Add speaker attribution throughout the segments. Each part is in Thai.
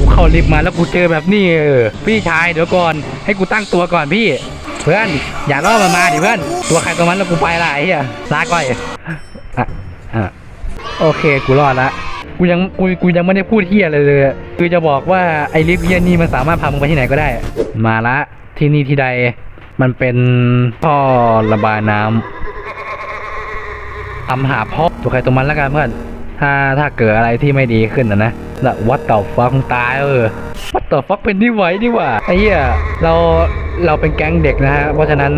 Speaker 1: กูเข้าลิฟต์มาแล้วกูเจอแบบนี้เออพี่ชายเดี๋ยวก่อนให้กูตั้งตัวก่อนพี่ เพื่อนอย่าล่อมันมาดิเพื่อนตัวใครตัวมันแล้วกูไปละไอ้เหี้ยลาก่อยอะอะโอเคกูรอดละกูยังกูกูยังไม่ได้พูดเฮียเลยเลยคือจะบอกว่าไอ้ลิฟต์เฮียนี่มันสามารถพามึงไปที่ไหนก็ได้ มาละที่นี่ที่ใดมันเป็นท่อระบายน้ำทำหาพ่อตัวใครตัวมันแล้วกันเพื่อนถ้าถ้าเกิดอะไรที่ไม่ดีขึ้นนะนะ ล้ววัดต่อฟักตายเออวัดต่อฟักเป็นที่ไหวดีกว่าไอ้เหี้ยเราเราเป็นแก๊งเด็กนะฮะเพราะฉะนั้น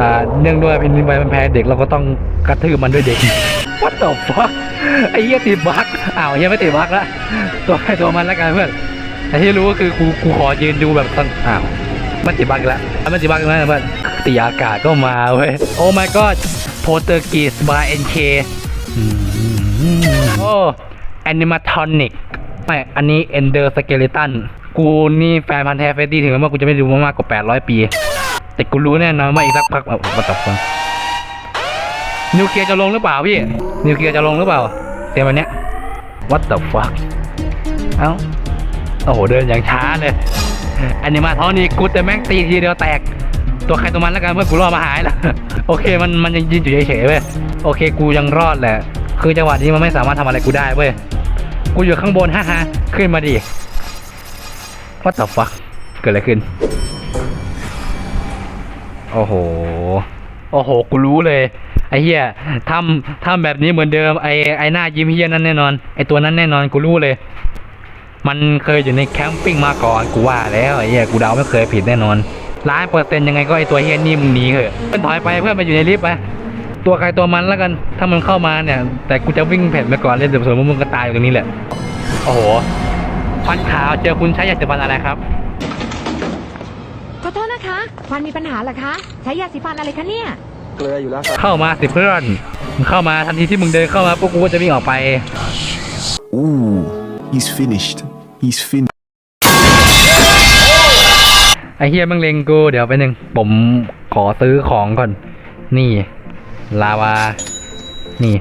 Speaker 1: อ่าเนื่องด้วยเป็นนิวัยมันแพ้เด็กเราก็ต้องกระทืบมันด้วยเด็กวัดต่อฟักไอ้เหี้ยติดบักอ้าวเหี้ยไม่ติดบักละตัวใครตัวมันแล้วกันเพื่อนแต่ที่รู้ก็คือกูกูขอยืนดูแบบตั้งอ้าวมันติดบักแล้วมันติดบักแล้วเพื่อนตีอากาศก็มาเว้ยโอ้ my god โปรเตอร์กีสบาเอ็นเคโอ้แอนิมาทอนิก ไม่อันนี้เอนเดอร์สเกเลตันกูนี่แฟนพันธ์แท้เฟรดดี้ถึงแม้ว่ากูจะไม่ดูมามากกว่า 800 ปี แต่กูรู้แน่นอนว่าอีกสักพักแบบมาตับฟังนิวเคลียร์จะลงหรือเปล่าพี่ นิวเคลียร์จะลงหรือเปล่าเตรียมวันเนี้ย what the fuck เอ้า โอ้โห เดินอย่างช้าเลย อันนี้มาเท่านี้กูแต่แม่งตีทีเดียวแตก ตัวใครตัวมันแล้วกันเพื่อกูรอดมาหายแล้ว โอเคมันมันยังยืนอยู่เฉยๆเว้ย โอเคกูยังรอดแหละ คือจังหวะนี้มันไม่สามารถทำอะไรกูได้เว้ย กูอยู่ข้างบนฮ่าฮ่าขึ้นมาดิ what the fuck เกิดอะไรขึ้น โอ้โห โอ้โห กูรู้เลย ไอ้เหี้ยทำทำแบบนี้เหมือนเดิม ไอ้ไอ้หน้ายิ้มเหี้ยนั่นแน่นอน ไอ้ตัวนั้นแน่นอน กูรู้เลย มันเคยอยู่ในแคมปิ้งมาก่อน กูว่าแล้วไอ้เหี้ย กูเดาไม่เคยผิดแน่นอนล้านเปอร์เซ็นต์ยังไงก็ไอ้ตัวเหี้ยนี่มึงหนีเถอะเพื่อนถอยไปเพื่อนไปอยู่ในลิฟต์ไป ตัวใครตัวมันแล้วกัน ถ้ามันเข้ามาเนี่ย แต่กูจะวิ่งเพ่นไปก่อนเลยเดี๋ยวส่วนมึงก็ตายอยู่ตรงนี้แหละ โอ้โหควันขาวเจอคุณใช้ยาสีฟันอะไรครับ
Speaker 2: ขอโทษนะคะฟันมีปัญหาเหรอคะ ใช้ยาสีฟันอะไรคะเนี่ย
Speaker 3: เกลืออยู่แล้วครับ
Speaker 1: เข้ามาสิเพื่อนมึงเข้ามาทันทีที่มึงเดินเข้ามาพวกกูก็จะวิ่งออกไป
Speaker 4: Ooh, he's finished. He's finished.
Speaker 1: ไอเฮียมึงเลงกู เดี๋ยวไปหนึ่งผมขอซื้อของก่อน นี่ ลาวา นี่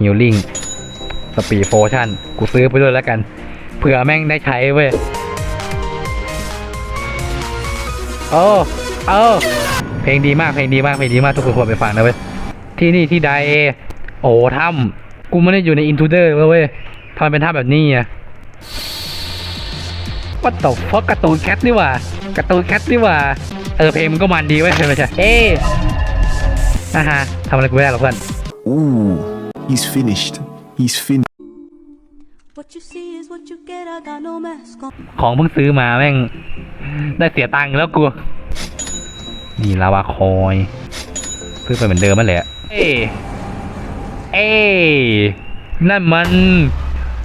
Speaker 1: ฮิลลิ่งสปีโฟชั่น กูซื้อไปด้วยแล้วกัน เผื่อแม่งได้ใช้เว้ย โอ้โอ้เพลงดีมาก เพลงดีมาก เพลงดีมาก ทุกคนควรไปฟังนะเว้ย ที่นี่ที่ใดโอ้ถ้ำกูไม่ได้อยู่ในอินทูเดอร์เว้ยทำไมเป็นท่าแบบนี้อะวัดตบเพราะการ์ตูนแคทนี่ว่าการ์ตูนแคทนี่ว่า เออเพลงมันก็มันดีเว้ยไม่ใช่เอ๊ อ่าฮะทำอะไรกูไม่ได้หรอกเพื่อน
Speaker 4: Ooh, he's finished. He's finished.
Speaker 5: What you see is what you get, I got no mask on.
Speaker 1: ของเพิ่งซื้อมาแม่ง ได้เสียตังค์แล้วกู นี่ลาวาคอยซื้อไปเหมือนเดิมนั่นแหละ เอ้เอ้นั่นมัน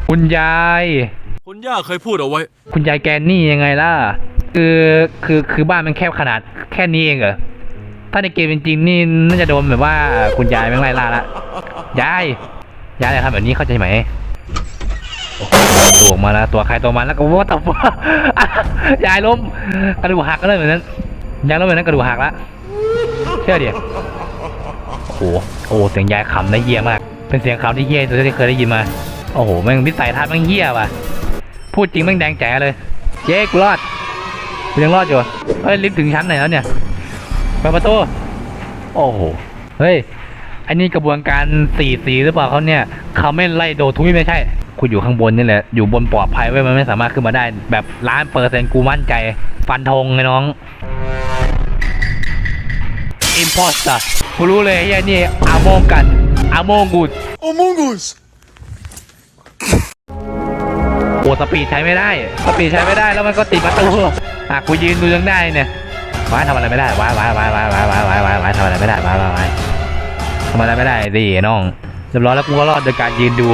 Speaker 1: คุณยาย
Speaker 6: คุณย่าเคยพูดเอาไว้
Speaker 1: คุณยายแกนนี่ยังไงล่ะ คือคือคือบ้านมันแคบขนาดแค่นี้เองเหรอถ้าในเกมจริงๆนี่น่าจะโดนแบบว่าคุณยายแม่งไล่ล่าละยายยายอย่าทำแบบนี้เข้าใจไหมตัวออกมาแล้วตัวใครตัวมันแล้วก็ว่าต่ว่ายายล้มกระดูกหักก็เลยเหมือนนั้นยายล้มเหมือนนั้นกระดูกหักละเชื่อดิโอ้โหโอ้โหเสียงยายขำได้เยี่ยมาก เป็นเสียงขำที่เยี่ยที่สุดที่เคยได้ยินมาโอ้โหแม่งนิสัยทัศน์แม่งเยี่ยว่ะพูดจริงแม่งแดงแจ๋เลยเย้กูรอดกูยังรอดอยู่เฮ้ยลิฟต์ถึงชั้นไหนแล้วเนี่ย ปิดประตู โอ้โห เฮ้ย อันนี้กระบวนการสี่สีหรือเปล่าเขาเนี่ย เขาไม่ไล่โดดทุยไม่ใช่ คุณอยู่ข้างบนนี่แหละ อยู่บนปลอดภัยไว้ยมันไม่สามารถขึ้นมาได้ แบบล้านเปอร์เซ็นต์กูมั่นใจ ฟันธงไงน้อง อิมพอสต์กูรู้เลยไอ้เหี้ยนี่อาโมงกันอาโมงกูด
Speaker 6: Amongus
Speaker 1: โอ้สปีดใช้ไม่ได้ สปีดใช้ไม่ได้แล้วมันก็ติดประตูอะกูยืนดูยังได้เนี่ย ว้ายทำอะไรไม่ได้ว้ายว้ายว้ายว้ายว้ายว้ายว้ายว้ายว้ายทำอะไรไม่ได้ว้ายว้ายว้ายทำอะไรไม่ได้ดิน้องเรียบร้อยแล้วกูก็รอดโดยการยืนดู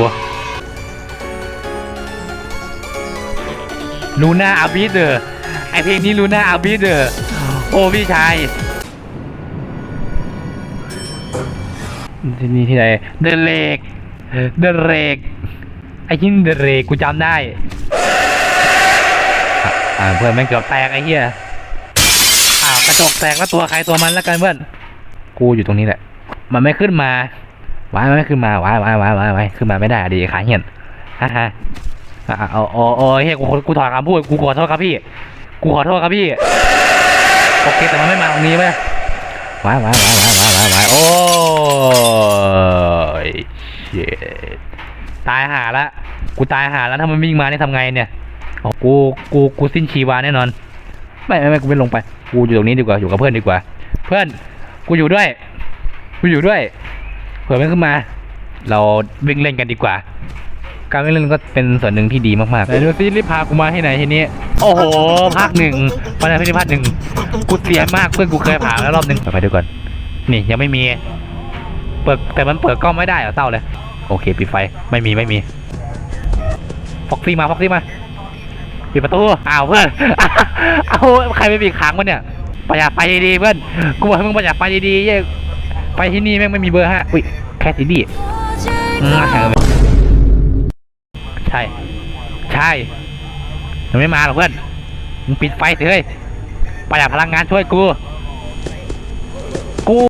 Speaker 1: ลูน่าอาบิเดอร์ไอเพลงนี้ลูน่าอาบิเดอร์โอ้พี่ชายที่นี่ที่ไหนเดเลกเดเลกไอ้ที่เดเรกกูจำได้ อ่าเพื่อนแม่งเกือบแตกไอ้เหี้ย อ้าวกระจกแตกแล้วตัวใครตัวมันแล้วกันเพื่อน กูอยู่ตรงนี้แหละ มันไม่ขึ้นมาว้ายมันไม่ขึ้นมาว้ายว้ายว้ายว้ายว้ายขึ้นมาไม่ได้อะดีขาเหี้ยนฮ่าฮ่าอะเอาเอาเอเฮ้ยกูกูถอนคำพูดกูขอโทษครับพี่ กูขอโทษครับพี่ โอเคแต่มันไม่มาตรงนี้เว้ยว้ายว้ายว้ายว้ายว้ายว้ายว้ายโอ้ยเชดตายหาละ กูตายหาแล้วถ้ามันวิ่งมาเนี่ยทำไงเนี่ยโอ๋อกู กู กูสิ้นชีวาแน่นอน ไม่ไม่ไม่กูไม่ลงไป กูอยู่ตรงนี้ดีกว่า อยู่กับเพื่อนดีกว่า เพื่อน กูอยู่ด้วย กูอยู่ด้วย เผื่อมันขึ้นมา เราวิ่งเล่นกันดีกว่า การวิ่งเล่นก็เป็นส่วนหนึ่งที่ดีมากๆแต่ดูซิรีบพากูมาที่ไหนทีนี้ โอ้โห ภาคหนึ่งปัญหาที่ภาคหนึ่ง กูเสียมากเพื่อนกูเคยผ่านแล้วรอบหนึ่งไปดูก่อน นี่ยังไม่มี เปิดแต่มันเปิดกล้องไม่ได้เหรอเศร้าเลย โอเคปิดไฟ ไม่มีไม่มี ฟ็อกซี่มา ฟ็อกซี่มา ปิดประตูอ้าวเพื่อนเอาใครไม่มีค้างวะเนี่ยประหยัดไฟดีเพื่อนกูบอกให้มึงประหยัดไฟดีๆเย้ไฟที่นี่แม่งไม่มีเบอร์ฮะอุ้ยแคสซีดีใช่ ใช่ยังไม่มาหรอกเพื่อนมึงปิดไฟสิเฮ้ยประหยัดพลังงานช่วยกู